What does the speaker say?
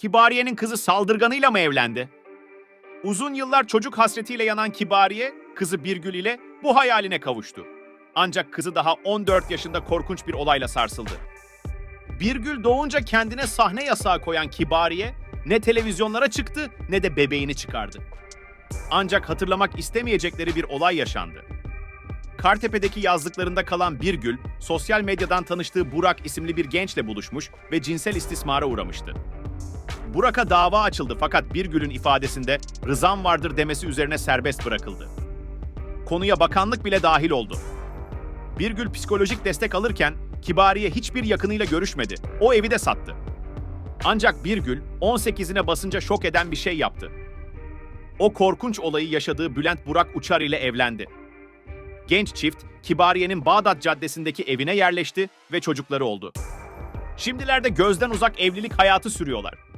Kibariye'nin kızı saldırganıyla mı evlendi? Uzun yıllar çocuk hasretiyle yanan Kibariye, kızı Birgül ile bu hayaline kavuştu. Ancak kızı daha 14 yaşında korkunç bir olayla sarsıldı. Birgül doğunca kendine sahne yasağı koyan Kibariye, ne televizyonlara çıktı ne de bebeğini çıkardı. Ancak hatırlamak istemeyecekleri bir olay yaşandı. Kartepe'deki yazlıklarında kalan Birgül, sosyal medyadan tanıştığı Burak isimli bir gençle buluşmuş ve cinsel istismara uğramıştı. Burak'a dava açıldı fakat Birgül'ün ifadesinde rızam vardır demesi üzerine serbest bırakıldı. Konuya bakanlık bile dahil oldu. Birgül psikolojik destek alırken Kibariye hiçbir yakınıyla görüşmedi. O evi de sattı. Ancak Birgül 18'ine basınca şok eden bir şey yaptı. O korkunç olayı yaşadığı Bülent Burak Uçar ile evlendi. Genç çift, Kibariye'nin Bağdat Caddesi'ndeki evine yerleşti ve çocukları oldu. Şimdilerde gözden uzak evlilik hayatı sürüyorlar.